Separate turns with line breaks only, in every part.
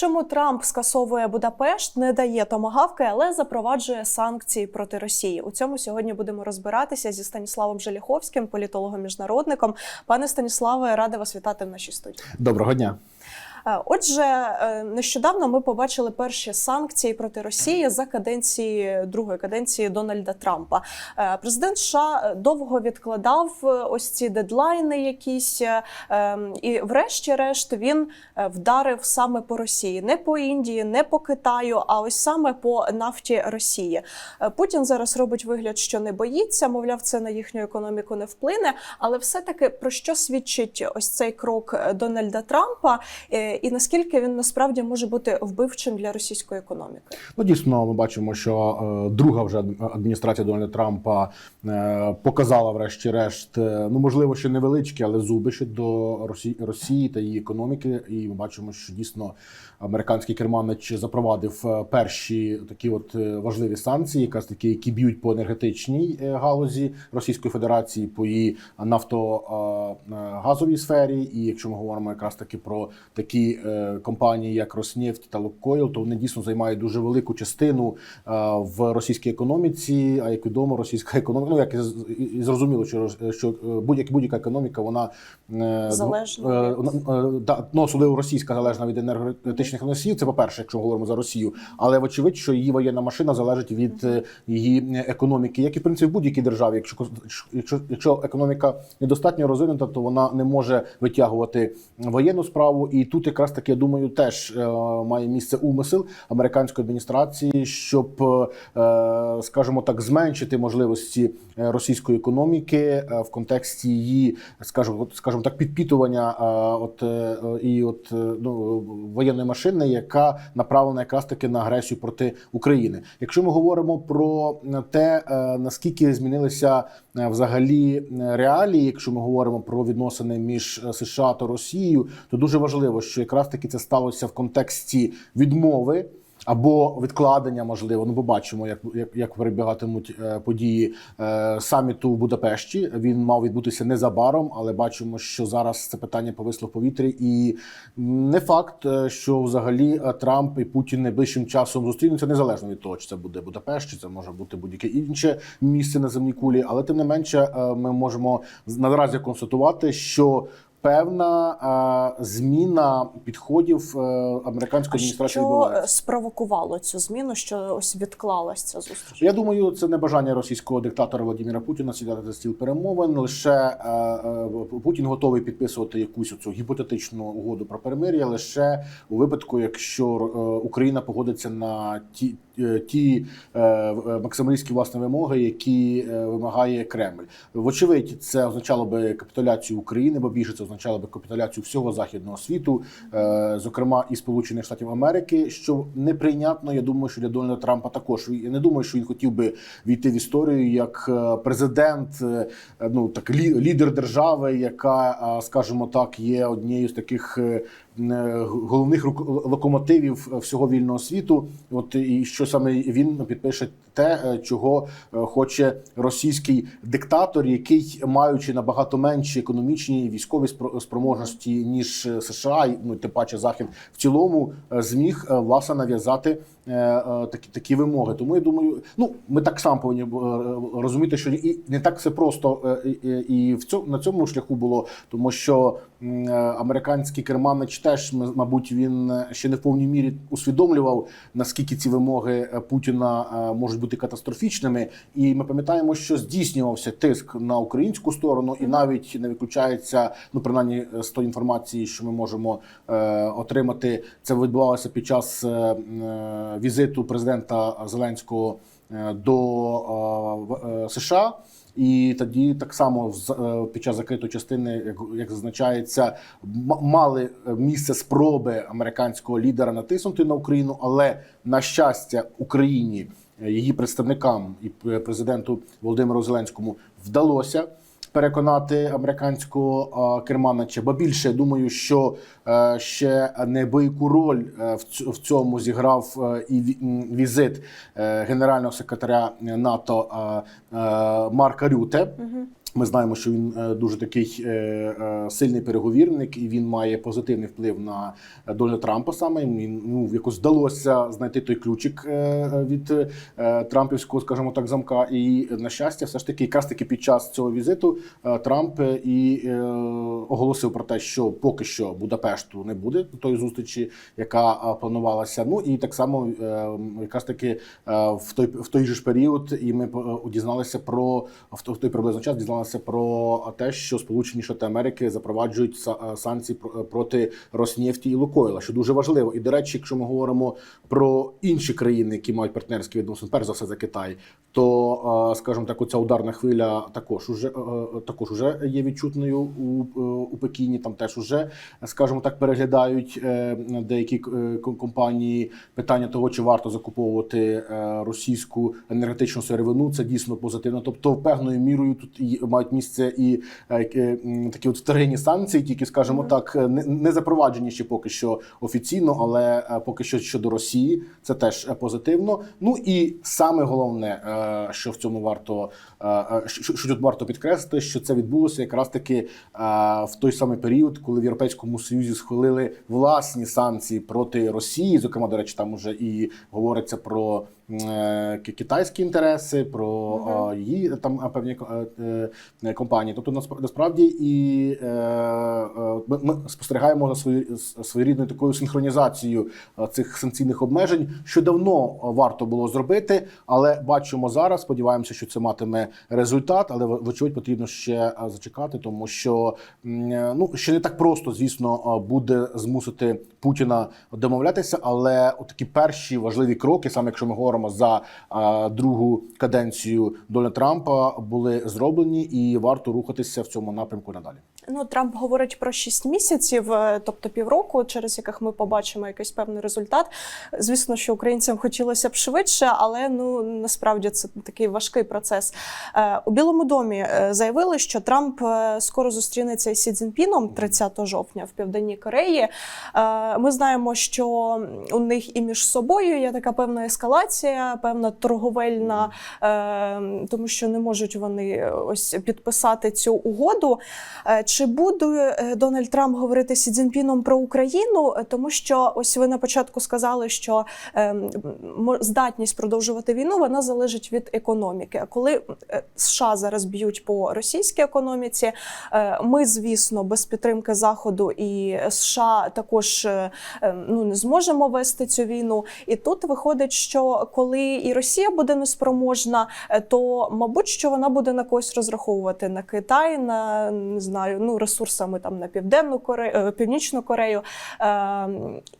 Чому Трамп скасовує Будапешт, не дає томагавки, але запроваджує санкції проти Росії? У цьому сьогодні будемо розбиратися зі Станіславом Желіховським, політологом міжнародником. Пане Станіславе, рада вас вітати в нашій студії.
Доброго дня.
Е, Отже, е, нещодавно ми побачили перші санкції проти Росії за каденції другої каденції Дональда Трампа. Е, Президент США довго відкладав ось ці дедлайни, якісь ем, і, врешті-решт, він вдарив саме по Росії, не по Індії, не по Китаю, а ось саме по нафті Росії. Путін зараз робить вигляд, що не боїться, мовляв, це на їхню економіку не вплине. Але все-таки про що свідчить ось цей крок Дональда Трампа? І наскільки він насправді може бути вбивчим для російської економіки?
Ну дійсно, ми бачимо, що е, друга вже адміністрація Дональда Трампа е, показала, врешті-решт, е, ну можливо, ще невеличкі, але зуби до Росії, Росії та її економіки. І ми бачимо, що дійсно американський керманич запровадив перші такі от важливі санкції, якраз такі, які б'ють по енергетичній галузі Російської Федерації, по її нафтогазовій сфері. І якщо ми говоримо якраз таки про такі е, компанії, як Роснефть та Лукойл, то вони дійсно займають дуже велику частину е, в російській економіці. А як відомо, російська економіка, ну як і зрозуміло, що що е, будь-яка будь-яка економіка, вона е,
Залежна.
е, е, ну, особливо російська залежна від енергетичних носіїв. Це по перше, якщо говоримо за Росію, але вочевидь, що її воєнна машина залежить від е, її економіки, як і в принципі в будь-якій державі. Якщо якщо, якщо економіка недостатньо розвинута, то вона не може витягувати воєнну справу. І тут якраз таки я думаю, теж е, має місце умисел американської адміністрації, щоб, е, скажімо так, зменшити можливості е, російської економіки в контексті її, скажімо, скажімо так, підпітування от і от ну воєнної машини, яка направлена якраз таки на агресію проти України. Якщо ми говоримо про те, наскільки змінилися взагалі реалії, якщо ми говоримо про відносини між США та Росією, то дуже важливо, що якраз таки це сталося в контексті відмови. Або відкладення, можливо, ну побачимо, як як, як перебігатимуть е, події е, саміту в Будапешті. Він мав відбутися незабаром, але бачимо, що зараз це питання повисло в повітрі, і не факт, е, що взагалі е, Трамп і Путін найближчим часом зустрінуться незалежно від того, чи це буде Будапешт, чи це може бути будь-яке інше місце на земній кулі. Але тим не менше, е, ми можемо наразі констатувати, що Певна е, зміна підходів е, американської адміністрації
що
відбувається.
спровокувало цю зміну? Що ось відклалась ця зустріч?
Я думаю, це не бажання російського диктатора Владимира Путіна сідати за стіл перемовин. Лише е, е, Путін готовий підписувати якусь оцю гіпотетичну угоду про перемир'я лише у випадку, якщо е, Україна погодиться на ті. Е, Ті е, максималістські власні вимоги, які е, вимагає Кремль, вочевидь, це означало би капітуляцію України, бо більше це означало би капітуляцію всього західного світу, е, зокрема і Сполучених Штатів Америки, що неприйнятно. Я думаю, що для Дональда Трампа також я не думаю, що він хотів би війти в історію як е, президент, е, ну так лі- лідер держави, яка, е, скажімо так, є однією з таких. Е, е, Головних локомотивів всього вільного світу, от і що саме він підпише те, е, чого е, хоче російський диктатор, який маючи набагато менші економічні і військові спро- спроможності ніж е, США, і, ну тим паче захід в цілому зміг власне нав'язати такі такі вимоги. Тому я думаю, ну ми так само повинні розуміти, що і не так все просто і, в цьому на цьому шляху було, тому що американський керманич теж мабуть він ще не в повній мірі усвідомлював наскільки ці вимоги Путіна можуть бути катастрофічними. І ми пам'ятаємо, що здійснювався тиск на українську сторону, і навіть не виключається, ну принаймні е, з тої інформації, що ми можемо е, отримати. Це відбувалося під час е, е, візиту президента Зеленського е, до е, е, США. І тоді так само е, під час закритої частини, як, як зазначається, мали місце спроби американського лідера натиснути на Україну, але на щастя Україні, її представникам і президенту Володимиру Зеленському вдалося переконати американського керманича. Бо більше думаю, що е, ще небийку роль е, в цьому зіграв е, і візит генерального секретаря НАТО Марка Рюте. Ми знаємо, що він е, дуже такий е, е, сильний переговірник, і він має позитивний вплив на Дональда Трампа. Саме він ну якось вдалося знайти той ключик від Трампівського, скажімо так, замка. І на щастя, все ж таки, якраз таки під час цього візиту Трамп і оголосив про те, що поки що Будапешту не буде тої зустрічі, яка планувалася. Ну і так само якраз таки в той в той же ж період, і ми дізналися про в той приблизно час дізналися про те, що Сполучені Штати Америки запроваджують е, санкції про- проти Роснефті і Лукойла, що дуже важливо. І до речі, якщо ми говоримо про інші країни, які мають партнерські відносини, перш за все за Китай, то е, скажімо так, оця ударна хвиля також уже е, е, також уже є відчутною у, е, у Пекіні. Там теж уже, скажімо так, переглядають е, деякі е, компанії питання того, чи варто закуповувати е, російську енергетичну сировину. Це дійсно позитивно. Тобто, певною мірою тут і мають місце і е, е, такі от вторинні санкції, тільки скажімо так, не, не запроваджені ще поки що офіційно, але е, поки що щодо Росії, це теж позитивно. Ну і саме головне, що в цьому варто що, тут варто підкреслити, що це відбулося якраз таки в той самий період, коли в Європейському Союзі схвалили власні санкції проти Росії. Зокрема, до речі, там уже і говориться про китайські інтереси, про е, її там е, певні е, е, компанії. Тобто, насп- насправді і е, е, ми, спостерігаємо за свою своєрідною такою синхронізацією е, цих санкційних обмежень, що давно е, варто було зробити, але бачимо зараз. Сподіваємося, що це матиме результат, але вочевидь потрібно ще е, зачекати, тому що е, ну ще не так просто, звісно, е, буде змусити Путіна домовлятися, але такі перші важливі кроки, саме якщо ми говоримо за е, другу каденцію Дональда Трампа, були зроблені, і варто рухатися в цьому напрямку надалі.
Ну, Трамп говорить про 6 місяців, е, тобто півроку, через яких ми побачимо якийсь певний результат. Звісно, що українцям хотілося б швидше, але ну насправді це такий важкий процес. Е, У Білому домі е, заявили, що Трамп скоро зустрінеться із Сі Цзіньпіном 30 жовтня в Південній Кореї. Ми знаємо, що у них і між собою є така певна ескалація, певна торговельна, тому що не можуть вони ось підписати цю угоду. Чи буде е, Дональд Трамп говорити з Цзіньпіном про Україну? Е, Тому що ось ви на початку сказали, що е, здатність продовжувати війну вона залежить від економіки. А коли е, США зараз б'ють по російській економіці, ми, звісно, без підтримки Заходу і США також е, е, ну не зможемо вести цю війну. І тут виходить, що коли і Росія буде неспроможна, то мабуть, що вона буде на когось розраховувати на Китай, на не знаю, ну ресурсами там на південну Корею, е, північну Корею. Е,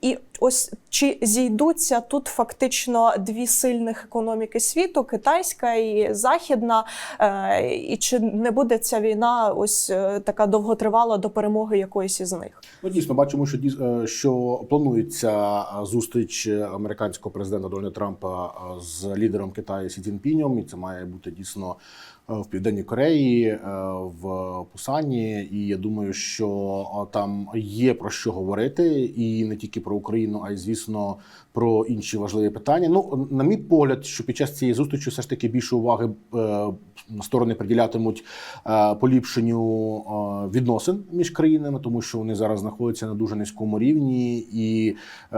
і ось чи зійдуться тут фактично дві сильних економіки світу: китайська і західна, е, і чи не буде ця війна ось е, така довготривала до перемоги якоїсь із них?
Ну, дійсно, бачимо, що е, що планується зустріч американського президента Дональда Трампа з лідером Китаю Сі Цзіньпінем, і це має бути дійсно в Південній Кореї, е, в Пусані. І я думаю, що е, там є про що говорити, і не тільки про Україну, а й звісно про інші важливі питання. Ну, на мій погляд, що під час цієї зустрічі все ж таки більше уваги е, сторони приділятимуть е, поліпшенню е, відносин між країнами, тому що вони зараз знаходяться на дуже низькому рівні, і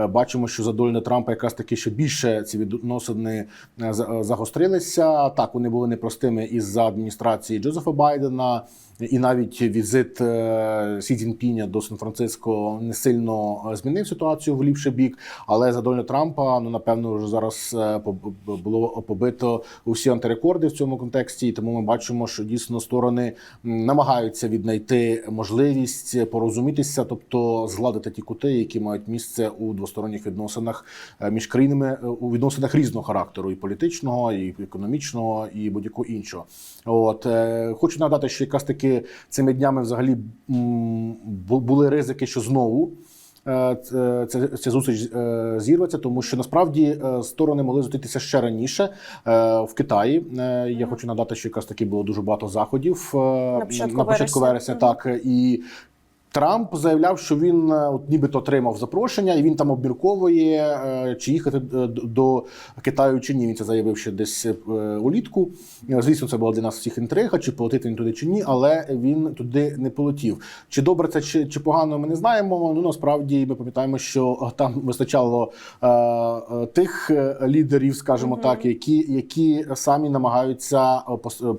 бачимо, що за Дональда Трампа якраз таки ще більше ці відносини за- загострилися. Так, вони були непростими із за адміністрації Джозефа Байдена. І навіть візит е, Сі Цзіньпіня до Сан-Франциско не сильно е, змінив ситуацію в ліпший бік. Але за Дональда Трампа, ну напевно, вже зараз е, було побито усі антирекорди в цьому контексті. І тому ми бачимо, що дійсно сторони намагаються віднайти можливість порозумітися, тобто згладити ті кути, які мають місце у двосторонніх відносинах між країнами у відносинах різного характеру, і політичного, і економічного, і будь-якого іншого. От е, хочу нагадати, що якраз таки цими днями взагалі були ризики, що знову. е, Ця, ця зустріч е, зірветься, тому що насправді е, сторони могли зустрітися ще раніше е, в Китаї. Е, Я хочу нагадати, що якраз таки було дуже багато заходів е,
початку
на початку
вересня.
вересня. Так і Трамп заявляв, що він е, от нібито отримав запрошення, і він там обмірковує, е, чи їхати е, до Китаю чи ні. Він це заявив ще десь улітку. Звісно, це була для нас всіх інтрига, чи полетити він туди чи ні, але він туди не полетів. Чи добре це чи, чи погано, ми не знаємо. Ну насправді ми пам'ятаємо, що там вистачало е, тих лідерів, скажімо так, які, які самі намагаються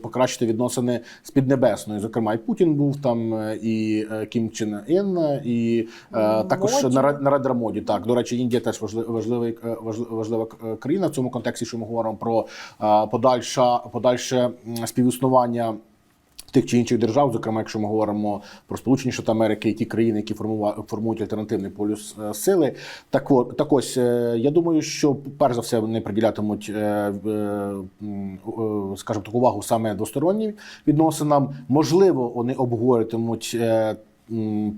покращити відносини з Піднебесною. Зокрема, і Путін був там, і Кім Чен Ін, і е,
Моді.
також Нара- Нарендра Моді. Так, до речі, Індія теж важли- важливий е, важлива е, країна в цьому контексті, що ми говоримо про е, подальша подальше співіснування. Тих чи інших держав, зокрема, якщо ми говоримо про Сполучені Штати Америки і ті країни, які формува- формують альтернативний полюс е, сили, так от так ось е, я думаю, що перш за все вони приділятимуть, е, е, е, скажімо так, увагу саме двостороннім відносинам. Можливо, вони обговорюватимуть.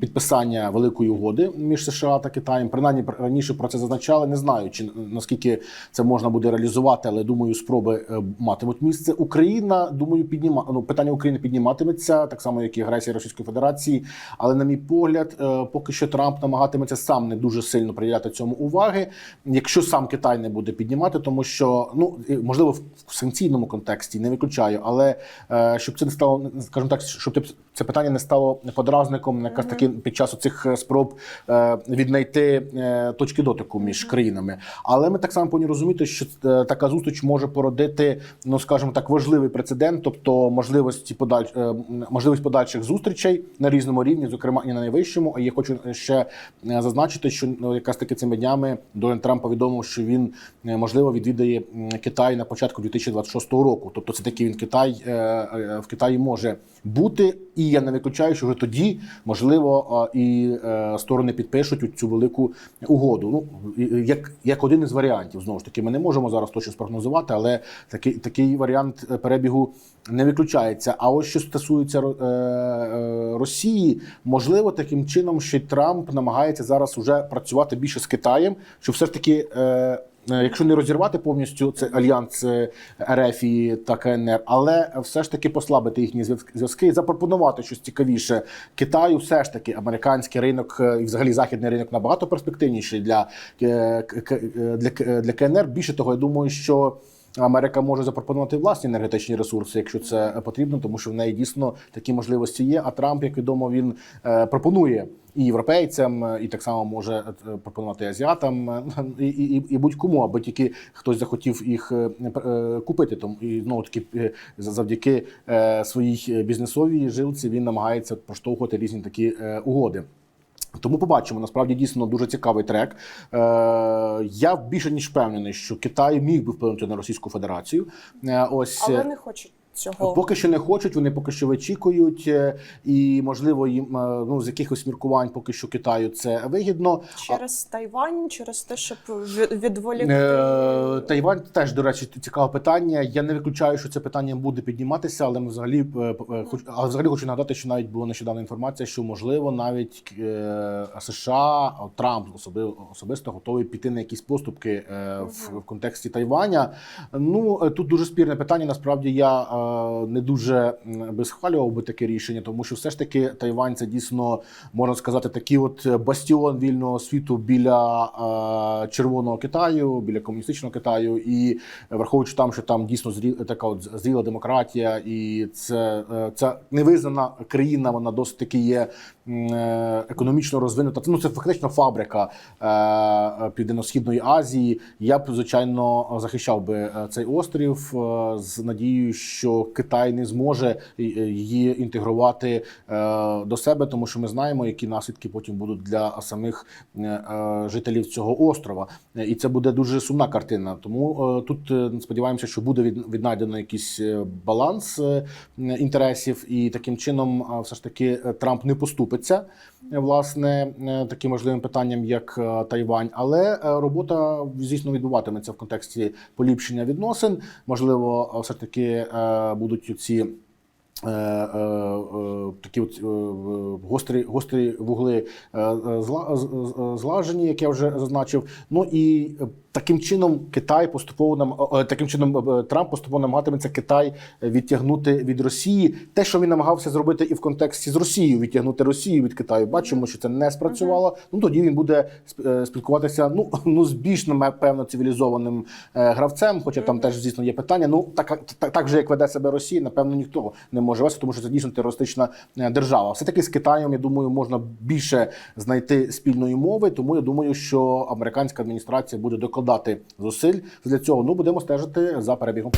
Підписання великої угоди між США та Китаєм. Принаймні раніше про це зазначали. Не знаю, чи наскільки це можна буде реалізувати, але думаю, спроби е, матимуть місце. Україна, думаю, підніма ну, питання України підніматиметься, так само як і агресія Російської Федерації. Але, на мій погляд, е, поки що Трамп намагатиметься сам не дуже сильно приділяти цьому уваги, якщо сам Китай не буде піднімати, тому що ну можливо в в санкційному контексті не виключаю, але е, щоб це не стало, скажімо так, щоб це питання не стало подразником якраз таки під час цих спроб е, віднайти е, точки дотику між країнами. Але ми так само повинні розуміти, що е, така зустріч може породити, ну скажімо так, важливий прецедент, тобто можливості подаль, е, можливість подальших зустрічей на різному рівні, зокрема і на найвищому. А я хочу ще е, зазначити, що ну, якраз таки цими днями Дональд Трамп повідомив, що він е, можливо відвідає Китай на початку 2026 року. Тобто, це такий він Китай е, е, в Китаї може бути, і я не виключаю, що вже тоді можливо і е, сторони підпишуть цю велику угоду. Ну і- і як, як один із варіантів, знову ж таки, ми не можемо зараз точно спрогнозувати, але такий такий варіант перебігу не виключається. А ось що стосується е, е, Росії, можливо, таким чином, що Трамп намагається зараз уже працювати більше з Китаєм, що все ж таки. Е, Якщо не розірвати повністю це альянс е, РФ і та КНР, але все ж таки послабити їхні зв'язки- і запропонувати щось цікавіше Китаю, все ж таки американський ринок е, і взагалі західний ринок набагато перспективніший для, для, для КНР. Більше того, я думаю, що. Америка може запропонувати власні енергетичні ресурси, якщо це потрібно, тому що в неї дійсно такі можливості є. А Трамп, як відомо, він пропонує і європейцям, е, і так само може е, пропонувати азіатам е, і, і, і будь-кому, аби тільки хтось захотів їх купити. Тому і знову таки завдяки своїй бізнесовій жилці він намагається проштовхувати різні такі угоди. Тому побачимо. Насправді дійсно дуже цікавий трек. Е, я більше ніж впевнений, що Китай міг би вплинути на Російську Федерацію. Е, ось
Але не хочуть цього.
Поки що не хочуть, вони поки що вичікують, е, і можливо їм е, ну з якихось міркувань, поки що Китаю це вигідно.
Через Тайвань, через те, щоб відволікти.
Е, Тайвань теж, до речі, цікаве питання. Я не виключаю, що це питання буде підніматися, але ми взагалі хоч- але взагалі хочу нагадати, що навіть була нещодавна інформація, що можливо навіть США Трамп особи- особисто готовий піти на якісь поступки в, в контексті Тайваня. Ну тут дуже спірне питання. Насправді я не дуже би схвалював би таке рішення, тому що все ж таки Тайвань це дійсно можна сказати такий от бастіон вільного світу біля е, червоного Китаю, біля комуністичного Китаю, і враховуючи там, що там дійсно зрі, така от зріла демократія, і це, е, це невизнана країна, вона досить таки є е, економічно розвинута. Ну це фактично фабрика Південно-Східної Азії. Я б звичайно захищав би цей острів з надією, що Китай не зможе е, її інтегрувати е, до себе, тому що ми знаємо, які наслідки потім будуть для самих е, е, жителів цього острова. Е, І це буде дуже сумна картина. Тому е, тут е, сподіваємося, що буде віднайдено якийсь е, баланс е, інтересів, і таким чином е, все ж таки е, Трамп не поступиться е, власне е, таким важливим питанням, як е, Тайвань, але е, робота звісно відбуватиметься в контексті поліпшення відносин. Можливо, е, все ж таки е, будуть ці. Е, е, е, Такі от гострі, гострі вугли злажені, як я вже зазначив. Ну і Таким чином, Китай поступово нам таким чином Трамп поступово намагатиметься Китай відтягнути від Росії. Те, що він намагався зробити і в контексті з Росією, відтягнути Росію від Китаю. Бачимо, що це не спрацювало. Ну тоді він буде спілкуватися. Ну ну з більш напевно цивілізованим гравцем. Хоча там теж звісно є питання. Ну так, так, так же як веде себе Росія, напевно, ніхто не може вести, тому що це дійсно терористична е, держава. Все таки з Китаєм, я думаю, можна більше знайти спільної мови. Тому я думаю, що американська адміністрація буде докладати зусиль для цього. Ну будемо стежити за перебігом.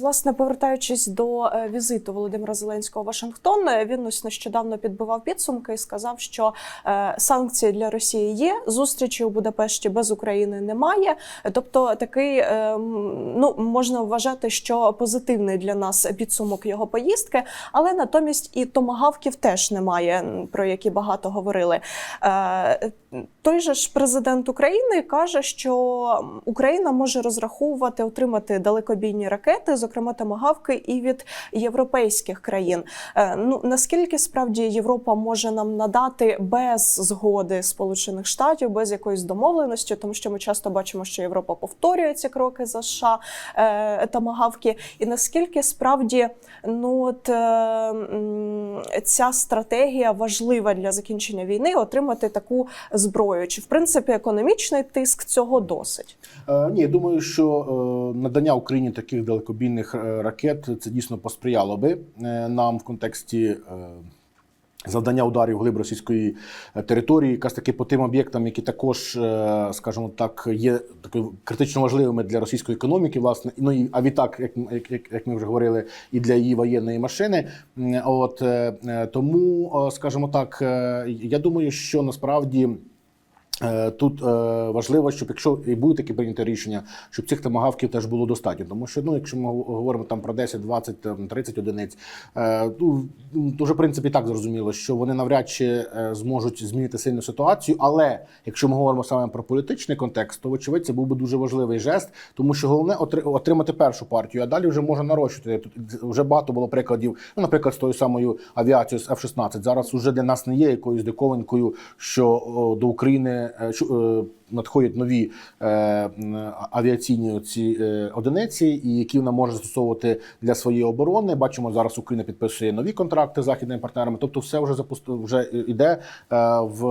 Власне, повертаючись до е, візиту Володимира Зеленського в Вашингтон, е, він ось нещодавно підбивав підсумки і сказав, що е, санкції для Росії є. Зустрічі у Будапешті без України немає. Тобто, такий ну можна вважати, що позитивний для нас підсумок його поїздки, але натомість і томагавків теж немає, про які багато говорили. Той же ж президент України каже, що Україна може розраховувати отримати далекобійні ракети, зокрема томагавки, і від європейських країн. Е, Ну наскільки справді Європа може нам надати без згоди Сполучених Штатів, без якоїсь домовленості, тому що ми часто бачимо, що Європа повторює ці кроки за США е, томагавки, і наскільки справді ну от е, ця стратегія важлива для закінчення війни отримати таку зброю? Чи в принципі економічний тиск цього досить?
Ні, я думаю, що надання Україні таких далекобійних е, ракет це дійсно посприяло би е, нам в контексті. е, Завдання ударів глиб російської території, якраз таки по тим об'єктам, які також, скажімо так, є такою критично важливими для російської економіки, власне, ну і а відтак, як, як, як, ми вже говорили, і для її воєнної машини. От тому, скажімо так, я думаю, що насправді. Е, Тут е, важливо, щоб якщо і буде таке прийняте рішення, щоб цих томагавків теж було достатньо. Тому що ну, якщо ми говоримо там про 10, 20, там, 30 одиниць, е, ну, вже в принципі так зрозуміло, що вони навряд чи зможуть змінити сильну ситуацію. Але якщо ми говоримо саме про політичний контекст, то вочевидь це був би дуже важливий жест, тому що головне отримати першу партію, а далі вже можна нарощувати. Тут вже багато було прикладів. Ну, наприклад, з тою самою авіацією з F-16. Зараз уже для нас не є якоюсь диковинкою, що до України е, що, е, надходять нові е, авіаційні ці е, одиниці, і які вона може застосовувати для своєї оборони. Бачимо, зараз Україна підписує нові контракти з західними партнерами. Тобто, все вже запусти вже іде е, в,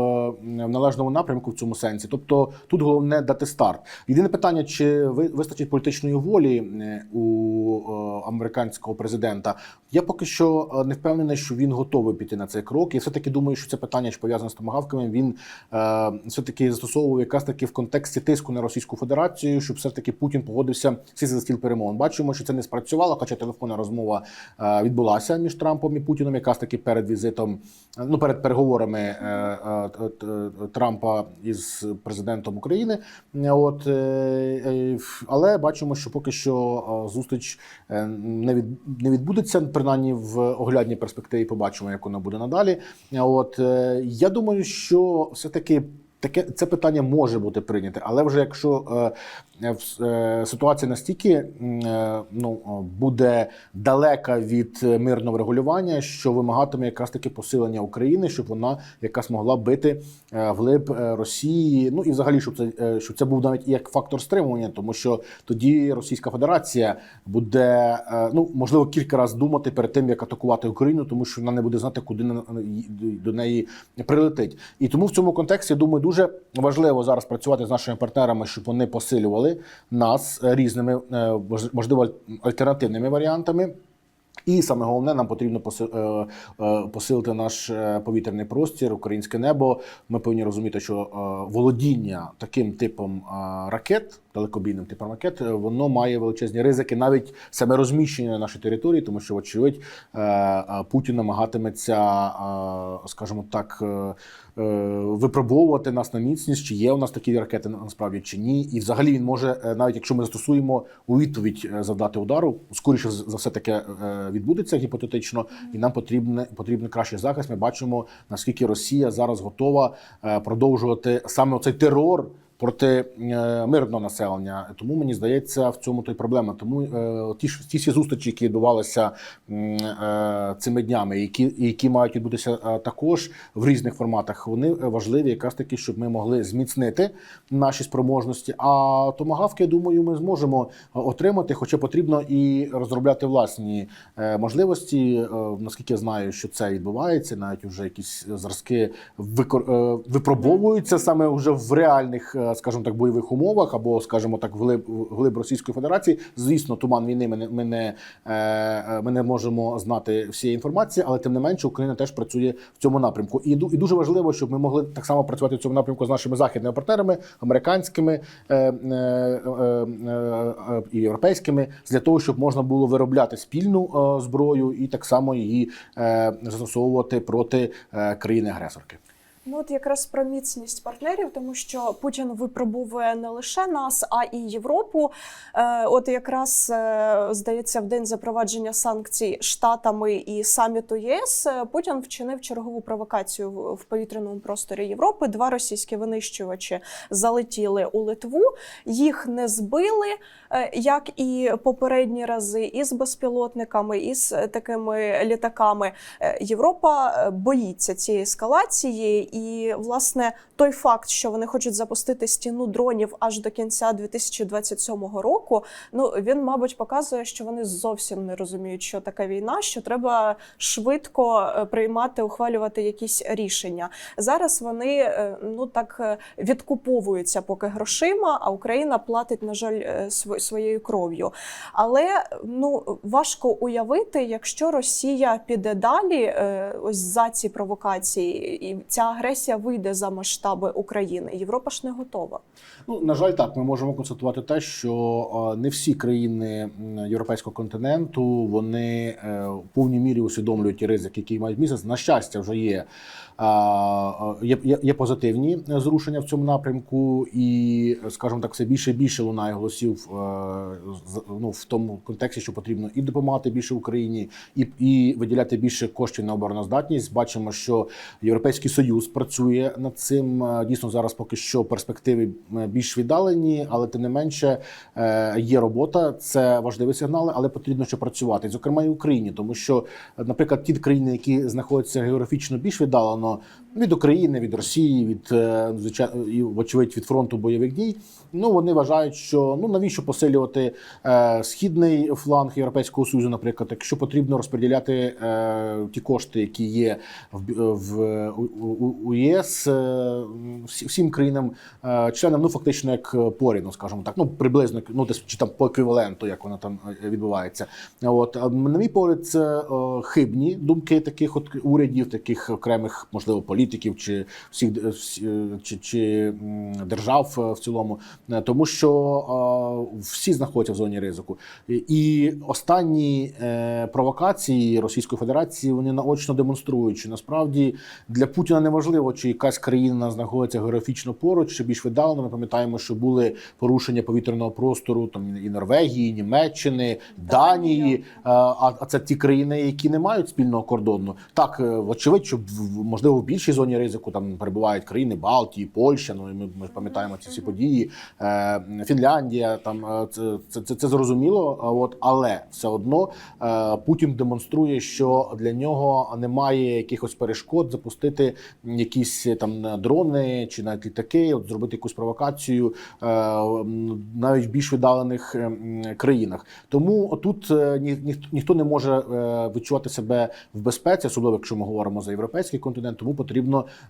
належному напрямку в цьому сенсі. Тобто, тут головне дати старт. Єдине питання: чи ви- вистачить політичної волі у американського президента? Я поки що не впевнений, що він готовий піти на цей крок. І все таки думаю, що це питання, що пов'язане з томагавками, він все таки застосовував якраз таки в контексті тиску на Російську Федерацію, щоб все таки Путін погодився сісти за стіл перемовин. Бачимо, що це не спрацювало, хоча телефонна розмова е, відбулася між Трампом і Путіном, якраз таки перед візитом, е, ну перед переговорами е, Трампа із президентом України. От але бачимо, що поки що зустріч не від не відбудеться, принаймні в оглядній перспективі. Побачимо, як вона буде надалі. От я думаю, що все таки. Таке це питання може бути прийняте, але вже якщо е, е, е, ситуація настільки е, ну буде далека від е, мирного регулювання, що вимагатиме якраз таки посилення України, щоб вона якраз могла бити е, вглиб е, Росії. Ну і взагалі, щоб це щоб це був навіть як фактор стримування, тому що тоді Російська Федерація буде е, ну можливо кілька разів думати перед тим, як атакувати Україну, тому що вона не буде знати, куди до неї прилетить. І тому в цьому контексті я думаю, дуже важливо зараз працювати з нашими партнерами, щоб вони посилювали нас е, різними е, можливо альтернативними варіантами. І саме головне, нам потрібно е, посилити наш повітряний простір, українське небо. Ми повинні розуміти, що володіння таким типом ракет, далекобійним типом ракет, воно має величезні ризики, навіть саме розміщення на нашій території, тому що, вочевидь, Путін намагатиметься, скажімо так. Е, Випробовувати нас на міцність, чи є у нас такі ракети насправді чи ні, і взагалі він може, е, навіть якщо ми застосуємо у відповідь е, завдати удару, скоріше за все таке відбудеться гіпотетично, і нам потрібне потрібен кращий захист. Ми бачимо наскільки Росія зараз готова продовжувати саме цей терор проти е, мирного населення. Тому мені здається, в цьому то й проблема. Тому е, ті ж ті всі зустрічі, які відбувалися е, цими днями, які які мають відбутися також в різних форматах, вони важливі, якраз таки, щоб ми могли зміцнити наші спроможності. А томагавки, я думаю, ми зможемо отримати, хоча потрібно і розробляти власні можливості. Наскільки я знаю, що це відбувається, навіть вже якісь зразки випробовуються саме вже в реальних, скажімо так, бойових умовах, або, скажімо так, вглиб, вглиб Російської Федерації. Звісно, туман війни ми не, ми не, е, е, ми не можемо знати всієї інформації, але тим не менше Україна теж працює в цьому напрямку. І, і дуже важливо, щоб ми могли так само працювати в цьому напрямку з нашими західними партнерами, американськими е, і європейськими, для того, щоб можна було виробляти спільну зброю і так само її застосовувати проти країни-агресорки.
Ну, от якраз про міцність партнерів, тому що Путін випробовує не лише нас, а і Європу. Е, от якраз е, здається, в день запровадження санкцій штатами і саміту ЄС е, Путін вчинив чергову провокацію в, повітряному просторі Європи. Два російські винищувачі залетіли у Литву, їх не збили, як і попередні рази, і з безпілотниками, і з такими літаками. Європа боїться цієї ескалації, і власне той факт, що вони хочуть запустити стіну дронів аж до кінця 2027 року. Ну він, мабуть, показує, що вони зовсім не розуміють, що така війна, що треба швидко е, приймати, ухвалювати якісь рішення. Зараз вони е, ну так е, відкуповуються поки грошима, а Україна платить, на жаль, своєю кров'ю. Але ну важко уявити, якщо Росія піде далі, ось за ці провокації, і ця агресія вийде за масштаби України. Європа ж не готова.
Ну на жаль, так ми можемо констатувати те, що е, не всі країни європейського континенту вони е, в повній мірі усвідомлюють ті ризики, які мають місяць. На щастя, вже є. Е, Є, є, є позитивні зрушення в цьому напрямку, і, скажімо так, все більше і більше лунає голосів е, ну, в тому контексті, що потрібно і допомагати більше Україні, і, і виділяти більше коштів на обороноздатність. Бачимо, що Європейський Союз працює над цим. Е, Дійсно, зараз поки що перспективи е, більш віддалені, але тим не менше е, є робота. Це важливі сигнали, але потрібно ще працювати, зокрема і Україні, тому що, е, наприклад, ті країни, які знаходяться географічно більш віддалено 어? Від України, від Росії, від е, і вочевидь від фронту бойових дій. Ну вони вважають, що ну навіщо посилювати е, східний фланг Європейського союзу, наприклад, якщо потрібно розподіляти е, ті кошти, які є в, в у, у, ЄС е, всім країнам е, членам, ну фактично як порівну, скажімо так, ну приблизно ну десь чи там по еквіваленту, як воно там е, відбувається. От на мій погляд, це е, хибні думки таких от урядів, таких окремих, можливо, політиків чи всіх всі- е, чи, чи держав е, в цілому, Е, тому що е, всі знаходяться в зоні ризику. І- останні е, провокації Російської Федерації вони наочно демонструють, що насправді для Путіна не важливо, чи якась країна знаходиться географічно поруч, чи більш віддалено. Ми пам'ятаємо, що були порушення повітряного простору там і Норвегії, і Німеччини, Данії. Е, А, це ті країни, які не мають спільного кордону. Так, е, вочевидь, що в- можливо в більшій зоні ризику там перебувають країни Балтії, Польща. Ну і ми, ми пам'ятаємо ці всі події. Е, Фінляндія, там е, це, це, це, це зрозуміло. От але все одно е, Путін демонструє, що для нього немає якихось перешкод запустити якісь е, там дрони чи навіть літаки, от зробити якусь провокацію е, навіть в більш віддалених е, країнах. Тому тут е, ні, ніхто, не може е, відчувати себе в безпеці, особливо якщо ми говоримо за європейський континент. Тому потрібно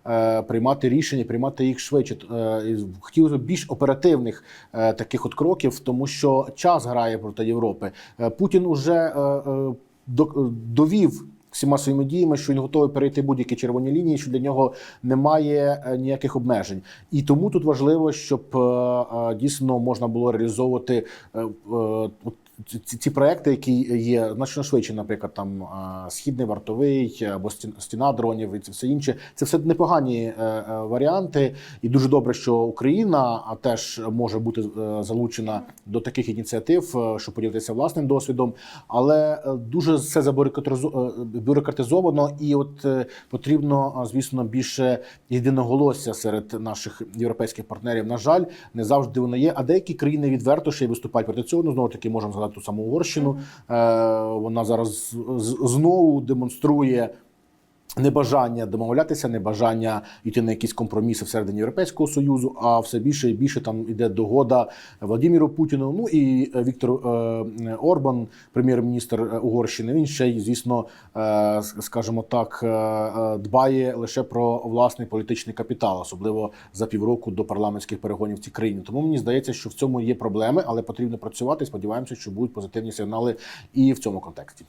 е, приймати рішення, приймати їх швидше. Е, Хотілося б більш оперативних е, таких от кроків, тому що час грає проти Європи. Е, Путін уже е, е, до- довів. Всіма своїми діями, що він готовий перейти будь-які червоні лінії, що для нього немає е, ніяких обмежень, і тому тут важливо, щоб е, е, дійсно можна було реалізовувати е, е, ці, ці проекти, які є значно швидше, наприклад, там східний вартовий або стін- стіна дронів і це все інше. Це все непогані е, е, варіанти, і дуже добре, що Україна а теж може бути е, залучена до таких ініціатив, щоб поділитися власним досвідом. Але дуже все забюрократизо- е, і от потрібно, звісно, більше єдиноголосся серед наших європейських партнерів. На жаль, не завжди воно є. А деякі країни відверто ще й виступають проти цього. Ну знову таки можемо згадати ту саму Угорщину. Е, Вона зараз знову демонструє. Небажання домовлятися, небажання йти на якісь компроміси всередині Європейського союзу, а все більше і більше там іде догода Владимиру Путіну. Ну і е, Віктор е, Орбан, прем'єр-міністр е, Угорщини. Він ще й, звісно, скажімо так, дбає лише про власний політичний капітал, особливо за півроку до парламентських перегонів в цій країні. Тому мені здається, що в цьому є проблеми, але потрібно працювати. Сподіваємося, що будуть позитивні сигнали і в цьому контексті.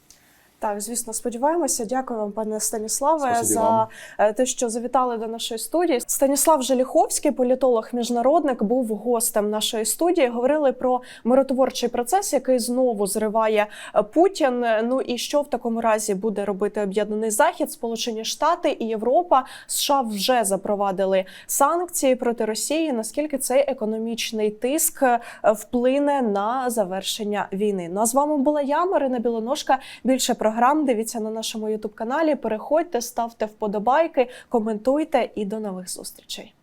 Так, звісно, сподіваємося. Дякую вам, пане Станіславе,
Спасибі
за
вам.
е, те, що завітали до нашої студії. Станіслав Желіховський, політолог, міжнародник, був гостем нашої студії. Говорили про миротворчий процес, який знову зриває е, Путін. Ну і що в такому разі буде робити об'єднаний захід, Сполучені Штати і Європа. США вже запровадили санкції проти Росії. Наскільки цей економічний тиск е, вплине на завершення війни? Ну а з вами була я, Марина Білоножка. Більше програм дивіться на нашому Ютуб каналі. Переходьте, ставте вподобайки, коментуйте і до нових зустрічей.